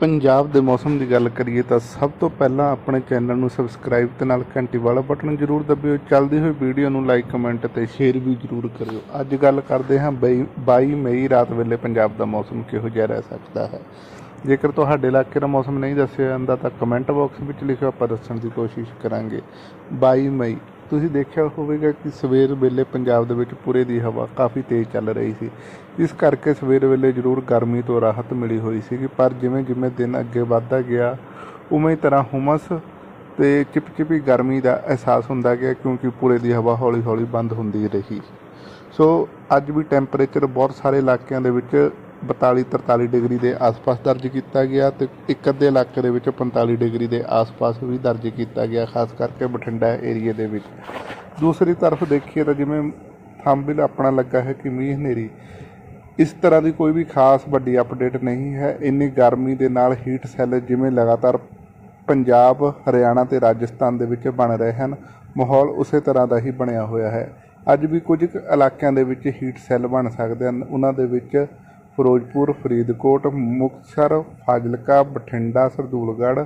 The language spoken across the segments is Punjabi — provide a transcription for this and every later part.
ਪੰਜਾਬ ਦੇ ਮੌਸਮ ਦੀ ਗੱਲ ਕਰੀਏ ਤਾਂ ਸਭ ਤੋਂ ਪਹਿਲਾਂ ਆਪਣੇ ਚੈਨਲ ਨੂੰ ਸਬਸਕ੍ਰਾਈਬ ਤੇ ਨਾਲ ਘੰਟੀ ਵਾਲਾ ਬਟਨ ਜ਼ਰੂਰ ਦਬਿਓ। ਚੱਲਦੀ ਹੋਈ ਵੀਡੀਓ ਨੂੰ ਲਾਈਕ ਕਮੈਂਟ ਤੇ ਸ਼ੇਅਰ ਵੀ ਜ਼ਰੂਰ ਕਰਿਓ। ਅੱਜ ਗੱਲ ਕਰਦੇ ਹਾਂ ਬਈ- 22 ਮਈ ਰਾਤ ਵੇਲੇ ਪੰਜਾਬ ਦਾ ਮੌਸਮ ਕਿਹੋ ਜਿਹਾ ਰਹਿ ਸਕਦਾ ਹੈ। ਜੇਕਰ ਤੁਹਾਡੇ ਇਲਾਕੇ ਦਾ ਮੌਸਮ ਨਹੀਂ ਦੱਸਿਆ ਜਾਂਦਾ ਤਾਂ ਕਮੈਂਟ ਬਾਕਸ ਵਿੱਚ ਲਿਖਿਓ, ਆਪਾਂ ਦੱਸਣ ਦੀ ਕੋਸ਼ਿਸ਼ ਕਰਾਂਗੇ। 22 ਮਈ ਤੁਸੀਂ ਦੇਖਿਆ ਹੋਵੇਗਾ ਕਿ ਸਵੇਰ ਵੇਲੇ ਪੰਜਾਬ ਦੇ ਵਿੱਚ ਪੂਰੇ ਦੀ ਹਵਾ ਕਾਫੀ ਤੇਜ਼ ਚੱਲ ਰਹੀ ਸੀ। ਇਸ ਕਰਕੇ ਸਵੇਰ ਵੇਲੇ ਜ਼ਰੂਰ ਗਰਮੀ ਤੋਂ ਰਾਹਤ ਮਿਲੀ ਹੋਈ ਸੀਗੀ, ਪਰ ਜਿਵੇਂ ਜਿਵੇਂ ਦਿਨ ਅੱਗੇ ਵੱਧਦਾ ਗਿਆ, ਉਵੇਂ ਹੀ ਤਰ੍ਹਾਂ ਹੁਮਸ ਤੇ ਚਿਪਚਿਪੀ ਗਰਮੀ ਦਾ ਅਹਿਸਾਸ ਹੁੰਦਾ ਗਿਆ ਕਿਉਂਕਿ ਪੂਰੇ ਦੀ ਹਵਾ ਹੌਲੀ ਹੌਲੀ ਬੰਦ ਹੁੰਦੀ ਰਹੀ। ਸੋ ਅੱਜ ਵੀ ਟੈਂਪਰੇਚਰ ਬਹੁਤ ਸਾਰੇ ਇਲਾਕਿਆਂ ਦੇ ਵਿੱਚ 42 43 ਡਿਗਰੀ ਦੇ ਆਸ-ਪਾਸ ਦਰਜ ਕੀਤਾ ਗਿਆ ਤੇ ਇੱਕ ਅੱਧੇ ਇਲਾਕੇ ਦੇ ਵਿੱਚ 45 ਡਿਗਰੀ ਦੇ ਆਸ-ਪਾਸ ਵੀ ਦਰਜ ਕੀਤਾ ਗਿਆ, ਖਾਸ ਕਰਕੇ ਬਠਿੰਡਾ ਏਰੀਏ ਦੇ ਵਿੱਚ। ਦੂਸਰੀ ਤਰਫ ਦੇਖੀਏ ਤਾਂ ਜਿਵੇਂ ਥੰਬਿਲ ਆਪਣਾ ਲੱਗਾ ਹੈ ਕਿ ਮੀਂਹ ਹਨੇਰੀ, ਇਸ ਤਰ੍ਹਾਂ ਦੀ ਕੋਈ ਵੀ ਖਾਸ ਵੱਡੀ ਅਪਡੇਟ ਨਹੀਂ ਹੈ। ਇੰਨੀ ਗਰਮੀ ਦੇ ਨਾਲ ਹੀਟ ਸੈੱਲ ਜਿਵੇਂ ਲਗਾਤਾਰ ਪੰਜਾਬ, ਹਰਿਆਣਾ ਤੇ ਰਾਜਸਥਾਨ ਦੇ ਵਿੱਚ ਬਣ ਰਹੇ ਹਨ, ਮਾਹੌਲ ਉਸੇ ਤਰ੍ਹਾਂ ਦਾ ਹੀ ਬਣਿਆ ਹੋਇਆ ਹੈ। ਅੱਜ ਵੀ ਕੁਝ ਕੁ ਇਲਾਕਿਆਂ ਦੇ ਵਿੱਚ ਹੀਟ ਸੈੱਲ ਬਣ ਸਕਦੇ ਹਨ। ਉਹਨਾਂ ਦੇ ਵਿੱਚ ਫਿਰੋਜ਼ਪੁਰ, ਫਰੀਦਕੋਟ, ਮੁਕਤਸਰ, ਫਾਜ਼ਿਲਕਾ, ਬਠਿੰਡਾ, ਸਰਦੂਲਗੜ੍ਹ।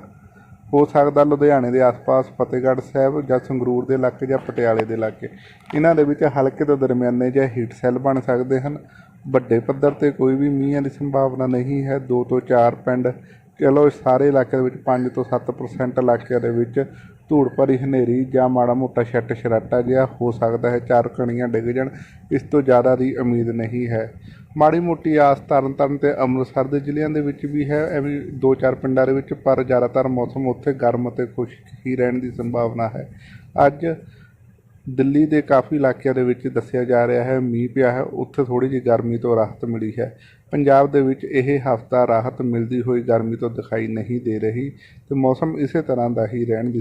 ਹੋ ਸਕਦਾ ਲੁਧਿਆਣੇ ਦੇ ਆਸ-ਪਾਸ, ਫਤਿਹਗੜ੍ਹ ਸਾਹਿਬ ਜਾਂ ਸੰਗਰੂਰ ਦੇ ਇਲਾਕੇ ਜਾਂ ਪਟਿਆਲੇ ਦੇ ਇਲਾਕੇ। ਇਹਨਾਂ ਦੇ ਵਿੱਚ ਹਲਕੇ ਤੋਂ ਦਰਮਿਆਨੇ ਜਾਂ ਹੀਟ ਸੈੱਲ ਬਣ ਸਕਦੇ ਹਨ। ਵੱਡੇ ਪੱਧਰ ਤੇ ਕੋਈ ਵੀ ਮੀਂਹਾਂ ਦੀ ਸੰਭਾਵਨਾ ਨਹੀਂ ਹੈ। 2 ਤੋਂ 4 ਪਿੰਡ ਕਹਿ ਚਲੋ ਸਾਰੇ ਇਲਾਕੇ ਦੇ ਵਿੱਚ 5 ਤੋਂ 7% ਇਲਾਕਿਆਂ ਦੇ ਵਿੱਚ ਧੂੜ ਭਰੀ ਹਨੇਰੀ ਜਾਂ ਮਾੜਾ ਮੋਟਾ ਛੱਟ ਛਰਾਟਾ ਜਿਹਾ ਹੋ ਸਕਦਾ ਹੈ, ਚਾਰ ਕਣੀਆਂ ਡਿੱਗ ਜਾਣ, ਇਸ ਤੋਂ ਜ਼ਿਆਦਾ ਦੀ ਉਮੀਦ ਨਹੀਂ ਹੈ। ਮਾੜੀ ਮੋਟੀ ਆਸ ਤਰਨ ਤਾਰਨ ਤੇ ਅੰਮ੍ਰਿਤਸਰ ਦੇ ਜ਼ਿਲ੍ਹਿਆਂ ਦੇ ਵਿੱਚ ਵੀ ਹੈ, ਐਵੇਂ ਦੋ ਚਾਰ ਪਿੰਡਾਂ ਦੇ ਵਿੱਚ, ਪਰ ਜ਼ਿਆਦਾਤਰ ਮੌਸਮ ਉੱਥੇ ਗਰਮ ਅਤੇ ਖੁਸ਼ਕ ਹੀ ਰਹਿਣ ਦੀ ਸੰਭਾਵਨਾ ਹੈ। ਅੱਜ ਦਿੱਲੀ ਦੇ ਕਾਫੀ ਇਲਾਕਿਆਂ ਦੇ ਵਿੱਚ ਦੱਸਿਆ ਜਾ ਰਿਹਾ ਹੈ, ਮੀਂਹ ਪਿਆ ਹੈ, ਉੱਥੇ ਥੋੜੀ ਜਿਹੀ ਗਰਮੀ ਤੋਂ ਰਾਹਤ ਮਿਲੀ ਹੈ। ਪੰਜਾਬ ਦੇ ਵਿੱਚ ਇਹ ਹਫ਼ਤਾ ਰਾਹਤ ਮਿਲਦੀ ਹੋਈ ਗਰਮੀ ਤੋਂ ਦਿਖਾਈ ਨਹੀਂ ਦੇ ਰਹੀ ਤੇ ਮੌਸਮ ਇਸੇ ਤਰ੍ਹਾਂ ਦਾ ਹੀ ਰਹਿਣ ਦੀ